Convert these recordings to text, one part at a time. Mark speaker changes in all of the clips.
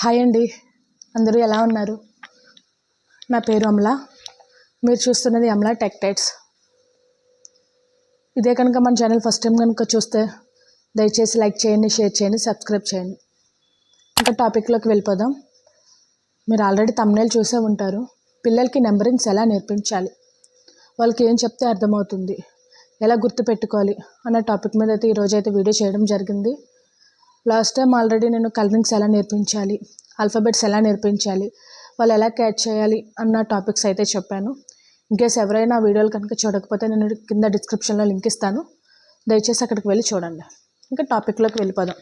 Speaker 1: Hi అండి. అందరూ ఎలా ఉన్నారు? నా పేరు అమల. మీరు చూస్తున్నది అమల టెక్ టైట్స్ ఇదే కనుక మన ఛానల్ ఫస్ట్ టైం కనుక చూస్తే దయచేసి లైక్ చేయండి షేర్ చేయండి సబ్స్క్రైబ్ చేయండి. ఇంకా టాపిక్లోకి వెళ్ళిపోదాం. మీరు ఆల్రెడీ తమ్నేలు చూసే ఉంటారు. పిల్లలకి నెంబరింగ్స్ ఎలా నేర్పించాలి? వాళ్ళకి ఏం చెప్తే అర్థమవుతుంది? ఎలా గుర్తుపెట్టుకోవాలి? అన్న టాపిక్ మీద అయితే ఈరోజు అయితే వీడియో చేయడం జరిగింది. లాస్ట్ టైం ఆల్రెడీ నేను కలరింగ్స్ ఎలా నేర్పించాలి ఆల్ఫాబెట్స్ ఎలా నేర్పించాలి వాళ్ళు ఎలా క్యాచ్ చేయాలి అన్న టాపిక్స్ అయితే చెప్పాను. ఇన్కేస్ ఎవరైనా వీడియోలు కనుక చూడకపోతే నేను కింద డిస్క్రిప్షన్లో లింక్ ఇస్తాను. దయచేసి అక్కడికి వెళ్ళి చూడండి. ఇంకా టాపిక్లోకి వెళ్ళిపోదాం.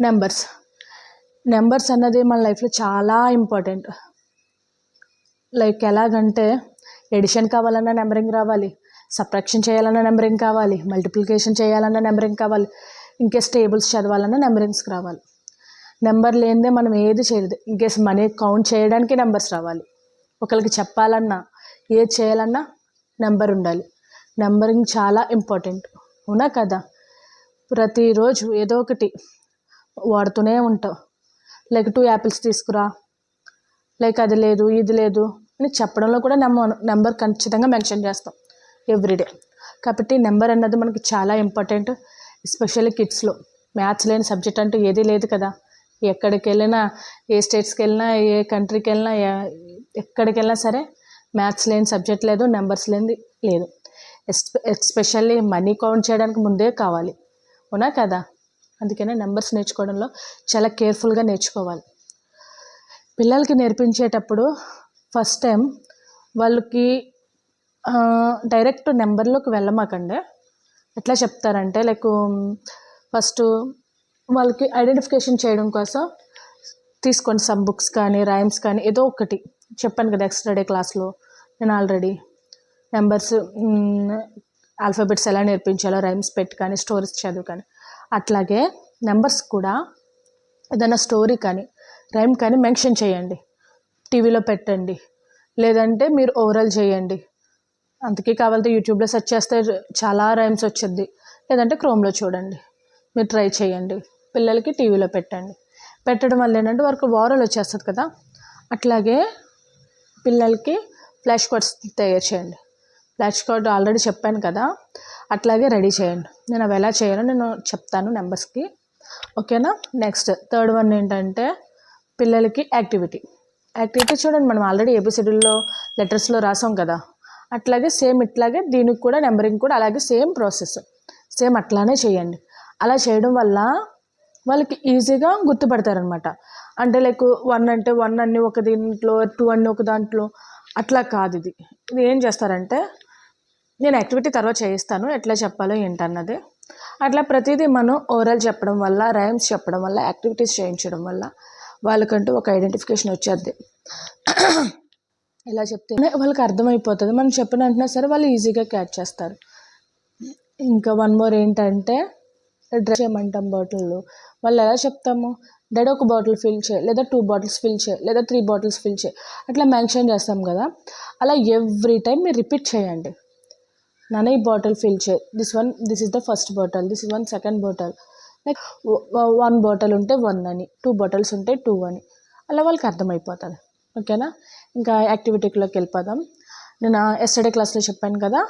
Speaker 1: నెంబర్స్. నెంబర్స్ అన్నది మన లైఫ్లో చాలా ఇంపార్టెంట్. లైక్ ఎలాగంటే ఎడిషన్ కావాలన్నా నెంబరింగ్ రావాలి సబ్ట్రాక్షన్ చేయాలన్నా నెంబరింగ్ కావాలి మల్టిప్లికేషన్ చేయాలన్నా నెంబరింగ్ కావాలి ఇంకేస్ టేబుల్స్ చదవాలన్నా నెంబరింగ్స్కి రావాలి. నెంబర్ లేనిదే మనం ఏది చేయలేదు. ఇంకేస్ మనీ కౌంట్ చేయడానికి నెంబర్స్ రావాలి. ఒకరికి చెప్పాలన్నా ఏది చేయాలన్నా నెంబర్ ఉండాలి. నెంబరింగ్ చాలా ఇంపార్టెంట్ అవునా కదా? ప్రతిరోజు ఏదో ఒకటి వాడుతూనే ఉంటావు. లైక్ టూ యాపిల్స్ తీసుకురా. లైక్ అది లేదు ఇది లేదు అని చెప్పడంలో కూడా నెంబర్ నెంబర్ ఖచ్చితంగా మెన్షన్ చేస్తాం. ఎవ్రీడే కాబట్టి నెంబర్ అన్నది మనకి చాలా ఇంపార్టెంట్ ఎస్పెషల్లీ కిడ్స్లో మ్యాథ్స్ లేని సబ్జెక్ట్ అంటూ ఏదీ లేదు కదా. ఎక్కడికి వెళ్ళినా ఏ స్టేట్స్కి వెళ్ళినా ఏ కంట్రీకి వెళ్ళినా ఎక్కడికి వెళ్ళినా సరే మ్యాథ్స్ లేని సబ్జెక్ట్ లేదు నెంబర్స్ లేనిది లేదు. ఎస్పెషల్లీ మనీ కౌంట్ చేయడానికి ముందే కావాలి. అవునా కదా? అందుకనే నెంబర్స్ నేర్చుకోవడంలో చాలా కేర్ఫుల్గా నేర్చుకోవాలి. పిల్లలకి నేర్పించేటప్పుడు ఫస్ట్ టైం వాళ్ళకి డైరెక్ట్ నెంబర్లోకి వెళ్ళమాకండి. ఎట్లా చెప్తారంటే లైక్ ఫస్ట్ వాళ్ళకి ఐడెంటిఫికేషన్ చేయడం కోసం తీసుకోండి సమ్ బుక్స్ కానీ రైమ్స్ కానీ ఏదో ఒకటి. చెప్పాను కదా ఎక్స్ట్రా డే క్లాస్లో నేను ఆల్రెడీ నెంబర్స్ ఆల్ఫాబెట్స్ ఎలా నేర్పించాలో రైమ్స్ పెట్టి కానీ స్టోరీస్ చదువు కానీ. అట్లాగే నెంబర్స్ కూడా ఏదైనా స్టోరీ కానీ రైమ్ కానీ మెన్షన్ చేయండి. టీవీలో పెట్టండి. లేదంటే మీరు ఓవరాల్ చేయండి. అందుకే కావాలంటే యూట్యూబ్లో సెర్చ్ చేస్తే చాలా రైమ్స్ వచ్చింది. లేదంటే క్రోమ్లో చూడండి. మీరు ట్రై చేయండి. పిల్లలకి టీవీలో పెట్టండి. పెట్టడం వల్ల ఏంటంటే వారికి వారల్ వచ్చేస్తుంది కదా. అట్లాగే పిల్లలకి ఫ్లాష్ కార్డ్స్ తయారు చేయండి. ఫ్లాష్ కార్డ్ ఆల్రెడీ చెప్పాను కదా. అట్లాగే రెడీ చేయండి. నేను అవి ఎలా చేయాలో నేను చెప్తాను నెంబర్స్కి ఓకేనా నెక్స్ట్ థర్డ్ వన్ ఏంటంటే పిల్లలకి యాక్టివిటీ యాక్టివిటీ చూడండి మనం ఆల్రెడీ ఏబిసిడీల్లో లెటర్స్లో రాసాం కదా. అట్లాగే సేమ్ ఇట్లాగే దీనికి కూడా నెంబరింగ్ కూడా అలాగే సేమ్ ప్రాసెస్. సేమ్ అట్లానే చేయండి. అలా చేయడం వల్ల వాళ్ళకి ఈజీగా గుర్తుపడతారనమాట. అంటే లైక్ వన్ అంటే వన్ అన్ని ఒక దీంట్లో టూ అన్ని ఒక దాంట్లో అట్లా కాదు ఇది. ఇది ఏం చేస్తారంటే నేను యాక్టివిటీ తర్వాత చేయిస్తాను ఎట్లా చెప్పాలో ఏంటన్నది. అట్లా ప్రతిదీ మనం ఓరల్ చెప్పడం వల్ల రైమ్స్ చెప్పడం వల్ల యాక్టివిటీస్ చేయించడం వల్ల వాళ్ళకంటూ ఒక ఐడెంటిఫికేషన్ వచ్చేది ఎలా చెప్తే వాళ్ళకి అర్థమైపోతుంది. మనం చెప్పిన వెంటనే సరే వాళ్ళు ఈజీగా క్యాచ్ చేస్తారు. ఇంకా వన్ మోర్ ఏంటంటే డ్రెస్ చేయమంటాం బాటిల్లో. వాళ్ళు ఎలా చెప్తాము? డాడీ ఒక బాటిల్ ఫిల్ చేయి లేదా టూ బాటిల్స్ ఫిల్ చేయి లేదా త్రీ బాటిల్స్ ఫిల్ చేయి. అట్లా మెన్షన్ చేస్తాం కదా. అలా ఎవ్రీ టైం మీరు రిపీట్ చేయండి. నాన్న ఈ బాటిల్ ఫిల్ చేయి. This one this is the first bottle. This is one second bottle. Like one bottle ఉంటే వన్ అని టూ బాటిల్స్ ఉంటే టూ అని. అలా వాళ్ళకి అర్థమైపోతుంది. ఓకేనా? ఇంకా యాక్టివిటీలోకి వెళ్ళిపోదాం. నేను ఎస్టర్డే క్లాస్లో చెప్పాను కదా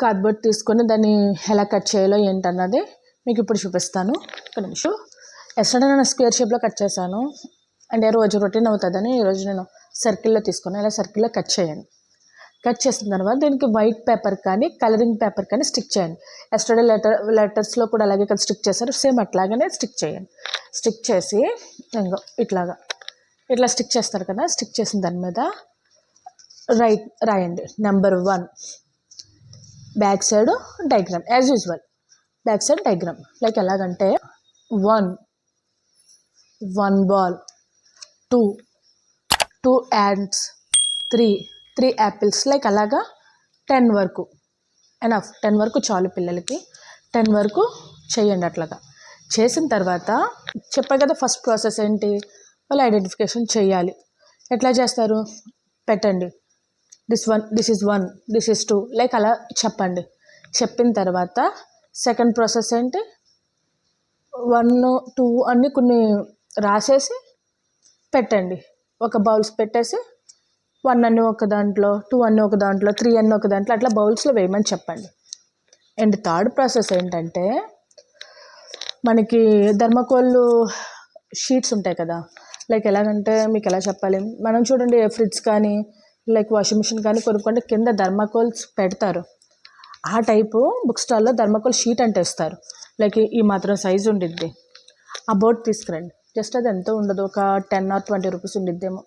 Speaker 1: కార్డ్బోర్డ్ తీసుకొని దాన్ని ఎలా కట్ చేయాలో ఏంటన్నది మీకు ఇప్పుడు చూపిస్తాను. ఒక నిమిషం. ఎస్టర్డే నేను స్క్వేర్ షేప్లో కట్ చేశాను. అంటే రోజు రొటీన్ అవుతుందని ఈరోజు నేను సర్కిల్లో తీసుకుని ఇలా సర్కిల్లో కట్ చేయండి. కట్ చేసిన తర్వాత దీనికి వైట్ పేపర్ కానీ కలరింగ్ పేపర్ కానీ స్టిక్ చేయండి. ఎస్టర్డే లెటర్ లెటర్స్లో కూడా అలాగే కదా స్టిక్ చేశారు. సేమ్ అట్లాగనే స్టిక్ చేయండి. స్టిక్ చేసి ఇంకో ఇట్లాగా. ఇట్లా స్టిక్ చేస్తారు కదా స్టిక్ చేసిన దాని మీద రైట్ రాయండి. Number one back side diagram as usual back side diagram like ఎలాగంటే one one ball two two hands three three apples like అలాగా టెన్ వరకు. ఎనఫ్ టెన్ వరకు చాలు పిల్లలకి. టెన్ వరకు చేయండి అట్లాగా. చేసిన తర్వాత చెప్పారు కదా ఫస్ట్ ప్రాసెస్ ఏంటి? వాళ్ళు ఐడెంటిఫికేషన్ చేయాలి. ఎట్లా చేస్తారు? పెట్టండి. This one this is one this is two like అలా చెప్పండి. చెప్పిన తర్వాత సెకండ్ ప్రాసెస్ ఏంటి? వన్ టూ అన్ని కొన్ని రాసేసి పెట్టండి. ఒక బౌల్స్ పెట్టేసి వన్ అన్ని ఒక దాంట్లో టూ అన్ని ఒక దాంట్లో త్రీ అన్ని ఒక దాంట్లో అట్లా బౌల్స్లో వేయమని చెప్పండి. అండ్ థర్డ్ ప్రాసెస్ ఏంటంటే మనకి ధర్మకోళ్ళు షీట్స్ ఉంటాయి కదా లైక్ ఎలాగంటే మీకు ఎలా చెప్పాలి? మనం చూడండి ఫ్రిడ్జ్ కానీ లైక్ వాషింగ్ మిషన్ కానీ కొనుక్కుంటే కింద ధర్మకోల్స్ పెడతారు. ఆ టైపు బుక్ స్టాల్లో ధర్మకోల్ షీట్ అంటే ఇస్తారు లైక్ ఈ మాత్రం సైజు ఉండిద్ది. ఆ బోర్డ్ తీసుకురండి. జస్ట్ అది ఎంతో ఉండదు. ఒక టెన్ ఆర్ ట్వంటీ రూపీస్ ఉండిద్దేమో.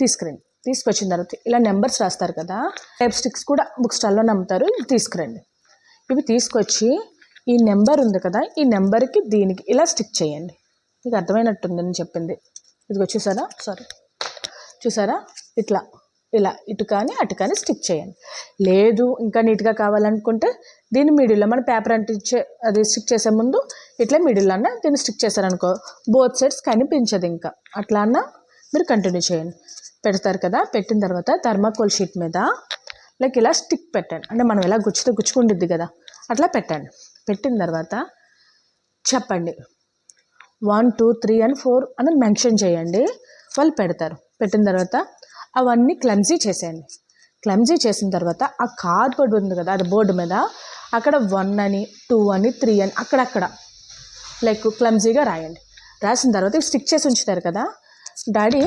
Speaker 1: తీసుకురండి. తీసుకొచ్చిన తర్వాత ఇలా నెంబర్స్ రాస్తారు కదా టైప్ స్టిక్స్ కూడా బుక్ స్టాల్లో నమ్ముతారు. ఇవి తీసుకురండి. ఇవి తీసుకొచ్చి ఈ నెంబర్ ఉంది కదా ఈ నెంబర్కి దీనికి ఇలా స్టిక్ చేయండి. మీకు అర్థమైనట్టుంది నేను చెప్పింది. ఇదిగో చూసారా? సారీ చూసారా? ఇట్లా. ఇలా. ఇటు కానీ అటు కానీ స్టిక్ చేయండి. లేదు ఇంకా నీట్గా కావాలనుకుంటే దీన్ని మిడిల్లో మన పేపర్ అంటించే అది స్టిక్ చేసే ముందు ఇట్లా మిడిల్లో అన్న దీన్ని స్టిక్ చేశారనుకో బోత్ సైడ్స్ కనిపించదు ఇంకా. అట్లా అన్న మీరు కంటిన్యూ చేయండి. పెడతారు కదా? పెట్టిన తర్వాత థర్మాకోల్ షీట్ మీద లైక్ ఇలా స్టిక్ పెట్టండి. అంటే మనం ఎలా గుచ్చితే గుచ్చుకుంటుంది కదా? అట్లా పెట్టండి. పెట్టిన తర్వాత చెప్పండి. One two three and four అని మెన్షన్ చేయండి. వాళ్ళు పెడతారు. పెట్టిన తర్వాత అవన్నీ క్లమ్జీ చేసేయండి. క్లమ్జీ చేసిన తర్వాత ఆ కార్డ్బోర్డ్ ఉంది కదా అది బోర్డు మీద. అక్కడ వన్ అని టూ అని త్రీ అని అక్కడక్కడ లైక్ క్లమ్జీగా రాయండి. రాసిన తర్వాత ఇవి స్టిక్ చేసి ఉంచుతారు కదా. డాడీ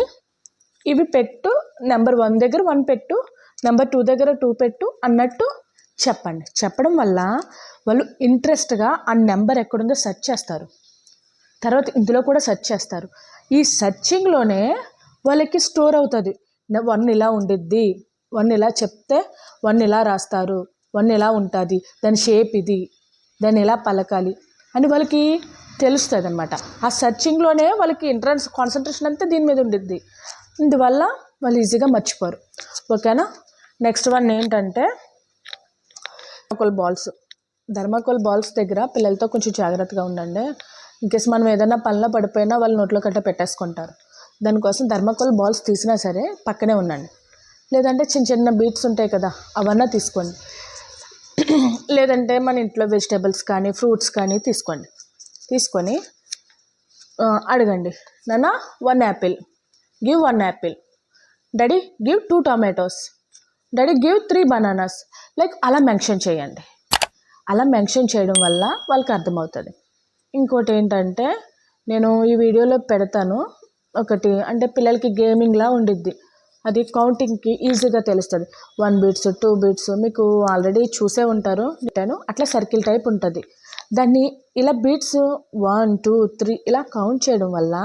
Speaker 1: ఇవి పెట్టు నెంబర్ వన్ దగ్గర వన్ పెట్టు నెంబర్ టూ దగ్గర టూ పెట్టు అన్నట్టు చెప్పండి. చెప్పడం వల్ల వాళ్ళు ఇంట్రెస్ట్గా ఆ నెంబర్ ఎక్కడుందో సెర్చ్ చేస్తారు. తర్వాత ఇందులో కూడా సెర్చ్ చేస్తారు. ఈ సెర్చింగ్లోనే వాళ్ళకి స్టోర్ అవుతుంది. వన్ ఇలా ఉండిద్ది వన్ ఇలా చెప్తే వన్ ఇలా రాస్తారు వన్ ఇలా ఉంటుంది దాని షేప్ ఇది దాన్ని ఎలా పలకాలి అని వాళ్ళకి తెలుస్తుంది అనమాట ఆ సర్చింగ్లోనే వాళ్ళకి ఇంట్రెన్స్ కాన్సన్ట్రేషన్ అంతా దీని మీద ఉండిద్ది. ఇందువల్ల వాళ్ళు ఈజీగా మర్చిపోరు. ఓకేనా? నెక్స్ట్ వన్ ఏంటంటే ధర్మాకోల్ బాల్స్ ధర్మాకోల్ బాల్స్ దగ్గర పిల్లలతో కొంచెం జాగ్రత్తగా ఉండండి. ఇన్కేస్ మనం ఏదైనా పనిలో పడిపోయినా వాళ్ళు నోట్లో కట్ట పెట్టేసుకుంటారు. దానికోసం ధర్మకోల్ బాల్స్ తీసినా సరే పక్కనే ఉండండి. లేదంటే చిన్న చిన్న బీట్స్ ఉంటాయి కదా అవన్నీ తీసుకోండి. లేదంటే మన ఇంట్లో వెజిటేబుల్స్ కానీ ఫ్రూట్స్ కానీ తీసుకోండి. తీసుకొని అడగండి. నాన్న one apple give one apple daddy give two tomatoes daddy give three bananas like అలా మెన్షన్ చేయండి. అలా మెన్షన్ చేయడం వల్ల వాళ్ళకి అర్థమవుతుంది. ఇంకోటి ఏంటంటే నేను ఈ వీడియోలో పెడతాను ఒకటి అంటే పిల్లలకి గేమింగ్లా ఉండిద్ది. అది కౌంటింగ్కి ఈజీగా తెలుస్తుంది. వన్ బీట్స్ టూ బీట్స్ మీకు ఆల్రెడీ చూసే ఉంటారు. నేను అట్లా సర్కిల్ టైప్ ఉంటుంది. దాన్ని ఇలా బీట్స్ వన్ టూ త్రీ ఇలా కౌంట్ చేయడం వల్ల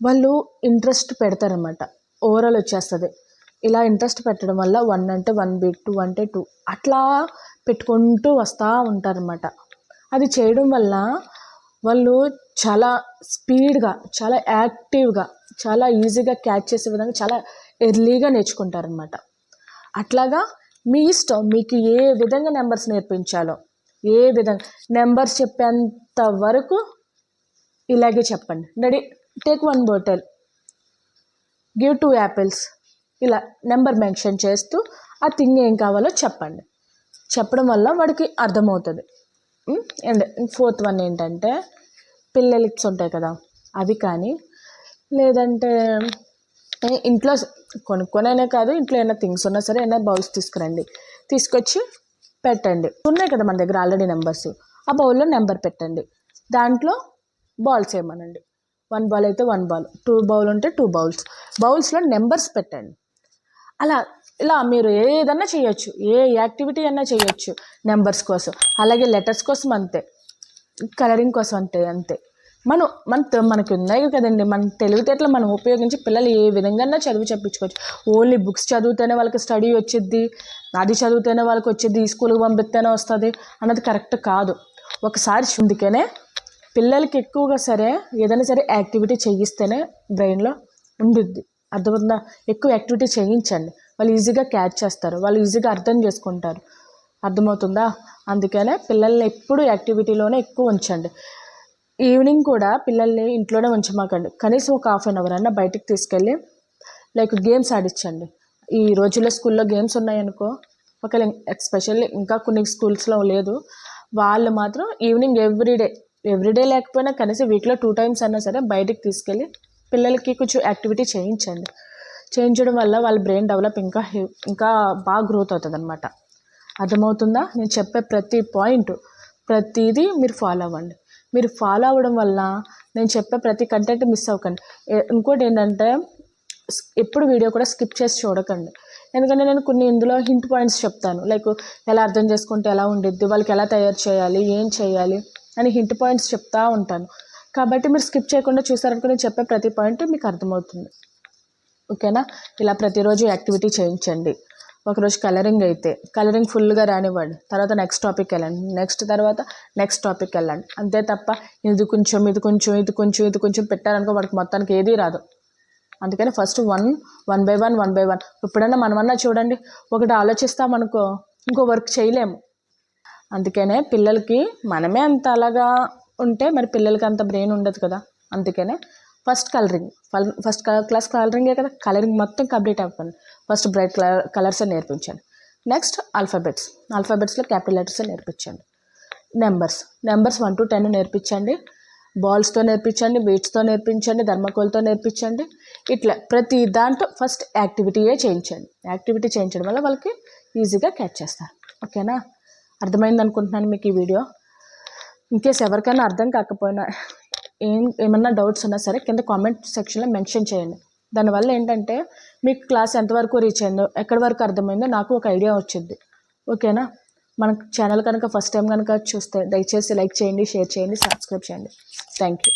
Speaker 1: వాళ్ళు ఇంట్రెస్ట్ పెడతారనమాట ఓవరాల్ వచ్చేస్తుంది. ఇలా ఇంట్రెస్ట్ పెట్టడం వల్ల వన్ అంటే వన్ బీట్ టూ అంటే టూ అట్లా పెట్టుకుంటూ వస్తూ ఉంటారనమాట అది చేయడం వల్ల వాళ్ళు చాలా స్పీడ్గా చాలా యాక్టివ్గా చాలా ఈజీగా క్యాచ్ చేసే విధంగా చాలా ఎర్లీగా నేర్చుకుంటారనమాట అట్లాగా మీ ఇష్టం మీకు ఏ విధంగా నెంబర్స్ నేర్పించాలో ఏ విధంగా నెంబర్స్ చెప్పేంత వరకు ఇలాగే చెప్పండి. Daddy take one bottle. Give two apples. ఇలా నెంబర్ మెన్షన్ చేస్తూ ఆ థింగ్ ఏం కావాలో చెప్పండి. చెప్పడం వల్ల వాడికి అర్థమవుతుంది. అండ్ ఫోర్త్ వన్ ఏంటంటే పిల్లలకి ఉంటాయి కదా అవి కానీ. లేదంటే ఇంట్లో కొనుక్కొనైనా కాదు ఇంట్లో ఏమైనా థింగ్స్ ఉన్నా సరే ఏమైనా బౌల్స్ తీసుకురండి. తీసుకొచ్చి పెట్టండి. ఉన్నాయి కదా మన దగ్గర ఆల్రెడీ నెంబర్స్. ఆ బౌల్లో నెంబర్ పెట్టండి. దాంట్లో బాల్స్ వేయమనండి వన్ బాల్ అయితే వన్ బాల్ టూ బౌల్ ఉంటే టూ బౌల్స్. బౌల్స్లో నెంబర్స్ పెట్టండి. అలా ఇలా మీరు ఏదన్నా చేయొచ్చు. ఏ యాక్టివిటీ అన్నా చేయొచ్చు. నెంబర్స్ కోసం. అలాగే లెటర్స్ కోసం అంతే. కలరింగ్ కోసం అంతే అంతే. మనం మన మనకి ఉన్నాయి కదండి. మన తెలివితేటలు మనం ఉపయోగించి పిల్లలు ఏ విధంగా చదువు చెప్పించుకోవచ్చు. ఓన్లీ బుక్స్ చదివితేనే వాళ్ళకి స్టడీ వచ్చిద్ది. అది చదివితేనే వాళ్ళకి వచ్చిద్ది. ఈ స్కూల్కి పంపిస్తేనే వస్తుంది అన్నది కరెక్ట్ కాదు. ఒకసారి అందుకనే పిల్లలకి ఎక్కువగా సరే ఏదైనా సరే యాక్టివిటీ చేయిస్తేనే బ్రెయిన్లో ఉండిద్ది. అర్థమవుతుందా? ఎక్కువ యాక్టివిటీ చేయించండి. వాళ్ళు ఈజీగా క్యాచ్ చేస్తారు. వాళ్ళు ఈజీగా అర్థం చేసుకుంటారు. అర్థమవుతుందా? అందుకనే పిల్లల్ని ఎప్పుడు యాక్టివిటీలోనే ఎక్కువ ఉంచండి. ఈవినింగ్ కూడా పిల్లల్ని ఇంట్లోనే ఉంచమాకండి. కనీసం ఒక హాఫ్ అన్ అవర్ అన్న బయటికి తీసుకెళ్ళి లైక్ గేమ్స్ ఆడించండి ఈ రోజుల్లో స్కూల్లో గేమ్స్ ఉన్నాయనుకో ఒకవేళ ఎస్పెషల్లీ ఇంకా కొన్ని స్కూల్స్లో లేదు వాళ్ళు మాత్రం ఈవినింగ్ ఎవ్రీడే ఎవ్రీడే లేకపోయినా కనీసం వీక్లో టూ టైమ్స్ అయినా సరే బయటికి తీసుకెళ్ళి పిల్లలకి కొంచెం యాక్టివిటీ చేయించండి. చేయించడం వల్ల వాళ్ళ బ్రెయిన్ డెవలప్ ఇంకా హె- ఇంకా బాగా గ్రోత్ అవుతుంది అనమాట అర్థమవుతుందా? నేను చెప్పే ప్రతి పాయింట్ ప్రతిదీ మీరు ఫాలో అవ్వండి. మీరు ఫాలో అవ్వడం వల్ల నేను చెప్పే ప్రతి కంటెంట్ మిస్ అవ్వకండి. ఇంకోటి ఏంటంటే ఎప్పుడు వీడియో కూడా స్కిప్ చేసి చూడకండి. ఎందుకంటే నేను కొన్ని ఇందులో హింట్ పాయింట్స్ చెప్తాను. లైక్ ఎలా అర్థం చేసుకుంటే ఎలా ఉండిద్ది వాళ్ళకి ఎలా తయారు చేయాలి ఏం చేయాలి అని హింట్ పాయింట్స్ చెప్తా ఉంటాను. కాబట్టి మీరు స్కిప్ చేయకుండా చూసారనుకో నేను చెప్పే ప్రతి పాయింట్ మీకు అర్థమవుతుంది. ఓకేనా? ఇలా ప్రతిరోజు యాక్టివిటీ చేయించండి. ఒకరోజు కలరింగ్ అయితే కలరింగ్ ఫుల్గా రానివ్వండి. తర్వాత నెక్స్ట్ టాపిక్ వెళ్ళండి. నెక్స్ట్ తర్వాత నెక్స్ట్ టాపిక్ వెళ్ళండి. అంతే తప్ప ఇది కొంచెం ఇది కొంచెం ఇది కొంచెం ఇది కొంచెం పెట్టారనుకో వాడికి మొత్తానికి ఏదీ రాదు. అందుకని first one one by one one by one. ఎప్పుడైనా మనమన్నా చూడండి ఒకటి ఆలోచిస్తామనుకో ఇంకో వర్క్ చేయలేము. అందుకనే పిల్లలకి మనమే అంత అలాగా ఉంటే మరి పిల్లలకి అంత బ్రెయిన్ ఉండదు కదా. అందుకనే ఫస్ట్ కలరింగ్. ఫస్ట్ క్లాస్ కలరింగే కదా? కలరింగ్ మొత్తం కంప్లీట్ అయిపోయింది. ఫస్ట్ బ్రైట్ కలర్ కలర్స్ నేర్పించండి. Next alphabets. ఆల్ఫాబెట్స్లో క్యాపిటల్ లెటర్స్ నేర్పించండి. Numbers. Numbers one to ten నేర్పించండి. బాల్స్తో నేర్పించండి బీట్స్తో నేర్పించండి ధర్మకోల్తో నేర్పించండి. ఇట్లా ప్రతి దాంట్లో ఫస్ట్ యాక్టివిటీయే చేయించండి. యాక్టివిటీ చేయించడం వల్ల వాళ్ళకి ఈజీగా క్యాచ్ చేస్తారు. ఓకేనా? అర్థమైంది అనుకుంటున్నాను మీకు ఈ వీడియో. ఇన్కేస్ ఎవరికైనా అర్థం కాకపోయినా ఏం ఏమన్నా డౌట్స్ ఉన్నా సరే కింద కామెంట్ సెక్షన్లో మెన్షన్ చేయండి. దానివల్ల ఏంటంటే మీకు క్లాస్ ఎంతవరకు రీచ్ అయిందో ఎక్కడి వరకు అర్థమైందో నాకు ఒక ఐడియా వచ్చింది. ఓకేనా మన ఛానల్ కనుక ఫస్ట్ టైం కనుక చూస్తే దయచేసి లైక్ చేయండి షేర్ చేయండి సబ్స్క్రైబ్ చేయండి. Thank you